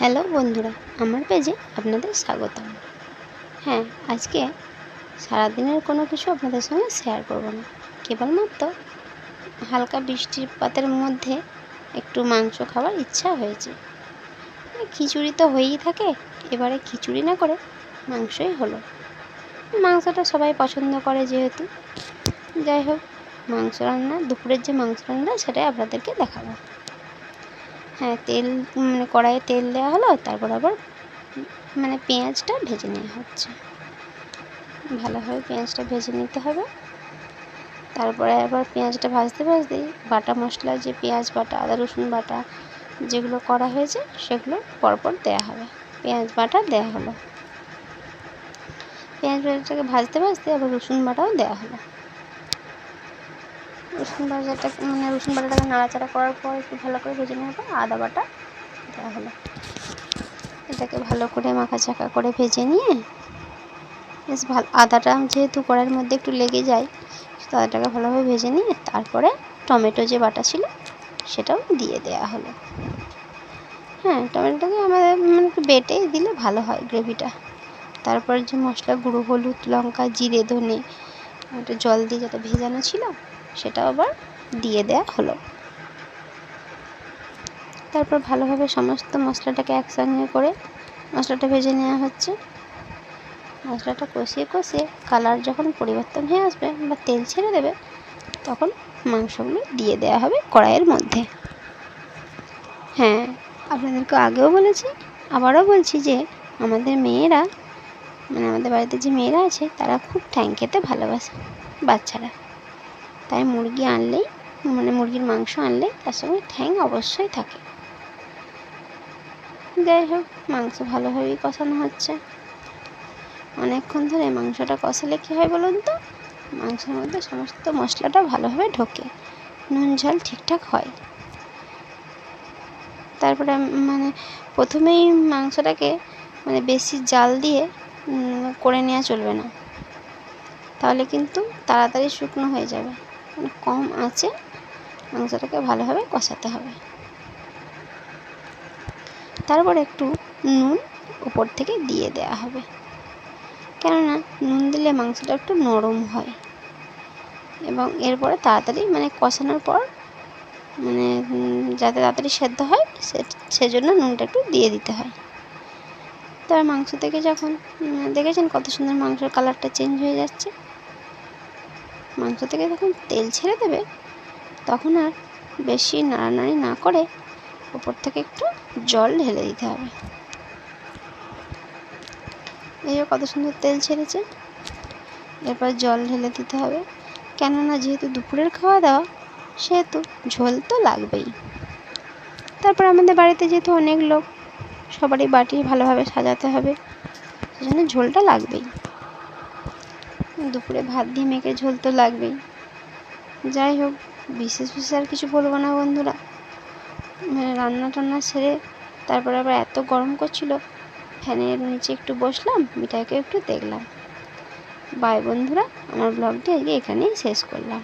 Hello বন্ধুরা, আমার পেজে আপনাদের স্বাগতম। হ্যাঁ আজকে সারাদিনের কোনো কিছু আপনাদের সঙ্গে শেয়ার করব না। কেবলমাত্র হালকা বৃষ্টিপাতের মধ্যে একটু মাংস খাওয়ার ইচ্ছা হয়েছে। খিচুড়ি তো হয়েই থাকে, এবারে খিচুড়ি না করে মাংসই হলো। মাংসটা সবাই পছন্দ করে যেহেতু। যাই হোক, মাংস রান্না, দুপুরের যে মাংস রান্না, সেটাই আপনাদেরকে দেখাবো। হ্যাঁ তেল মানে কড়াইয়ে তেল দেওয়া হলো, তারপর আবার মানে পেঁয়াজটা ভেজে নেওয়া হচ্ছে। ভালোভাবে পেঁয়াজটা ভেজে নিতে হবে। তারপরে আবার পেঁয়াজটা ভাজতে ভাজতেই বাটা মশলা যে পেঁয়াজ বাটা, আদা, রসুন বাটা যেগুলো করা হয়েছে, সেগুলো পরপর দেওয়া হবে। পেঁয়াজ বাটা দেওয়া হলো। পেঁয়াজ বাটাটাকে ভাজতে ভাজতে আবার রসুন বাটাও দেওয়া হলো। রসুন ভাজাটা মানে রসুন বাটাটাকে নাড়াচাড়া করার পর একটু ভালো করে ভেজে নেওয়ার পর আদা বাটা দেওয়া হলো। এটাকে ভালো করে মাখা চাকা করে ভেজে নিয়ে বেশ ভালো, আদাটা যেহেতু কড়াইয়ের মধ্যে একটু লেগে যায় তো আদাটাকে ভালোভাবে ভেজে নিয়ে তারপরে টমেটো যে বাটা ছিল সেটাও দিয়ে দেওয়া হলো। হ্যাঁ টমেটোটাকে আমাদের মানে একটু বেটে দিলে ভালো হয় গ্রেভিটা। তারপর যে মশলা, গুঁড়ো হলুদ, লঙ্কা, জিরে, ধনে, একটু জল দিয়ে যাতে ভেজানো ছিল সেটাও আবার দিয়ে দেওয়া হলো। তারপর ভালোভাবে সমস্ত মশলাটাকে একসঙ্গে করে মশলাটা ভেজে নেওয়া হচ্ছে। মশলাটা কষিয়ে কষিয়ে কালার যখন পরিবর্তন হয়ে আসবে বা তেল ছেড়ে দেবে, তখন মাংসগুলো দিয়ে দেওয়া হবে কড়াইয়ের মধ্যে। হ্যাঁ আপনাদেরকে আগেও বলেছি, আবারও বলছি যে আমাদের মেয়েরা মানে আমাদের বাড়িতে যে মেয়েরা আছে, তারা খুব ঠ্যাং খেতে ভালোবাসে বাচ্চারা। তাই মুরগি আনলেই মানে মুরগির মাংস আনলে তার সঙ্গে ঠ্যাং অবশ্যই থাকে। যাই হোক, মাংস ভালোভাবেই কষানো হচ্ছে। অনেকক্ষণ ধরে মাংসটা কষালে কী হয় বলুন তো? মাংসের মধ্যে সমস্ত মশলাটা ভালোভাবে ঢোকে, নুন, ঝাল ঠিকঠাক হয়। তারপরে মানে প্রথমেই মাংসটাকে মানে বেশি জাল দিয়ে করে নেওয়া চলবে না। তাহলে কিন্তু তাড়াতাড়ি শুকনো হয়ে যাবে। কম আঁচে মাংসটাকে ভালোভাবে কষাতে হবে। তারপর একটু নুন উপর থেকে দিয়ে দেওয়া হবে। কেননা নুন দিলে মাংসটা একটু নরম হয়। এবং এরপরে তাড়াতাড়ি মানে কষানোর পর মানে যাতে তাড়াতাড়ি সেদ্ধ হয় সেজন্য নুনটা একটু দিয়ে দিতে হয়। তার মাংস থেকে যখন দেখেছেন কত সুন্দর মাংসের কালারটা চেঞ্জ হয়ে যাচ্ছে? মাংস থেকে যখন তেল ছেড়ে দেবে, তখন আর বেশি নাড়ানাড়ি না করে উপর থেকে একটু জল ঢেলে দিতে হবে। এই যে কত সুন্দর তেল ছেড়েছে। এরপর জল ঢেলে দিতে হবে। কেননা যেহেতু দুপুরের খাওয়া দাওয়া, সেহেতু ঝোল তো লাগবেই। তারপর আমাদের বাড়িতে যেহেতু অনেক লোক, সবারই বাটি ভালোভাবে সাজাতে হবে। সেজন্য ঝোলটা লাগবেই। দুপুরে ভাত দিয়ে মেখে ঝোল তো লাগবেই। যাই হোক, বিশেষ বিশেষ আর কিছু বলব না বন্ধুরা। মানে রান্না টান্না সেরে তারপর আবার এত গরম করছিল, ফ্যানের নিচে একটু বসলাম মিঠাইকে একটু দেখলাম। বাই বন্ধুরা, আমার ব্লগটি আজকে এখানেই শেষ করলাম।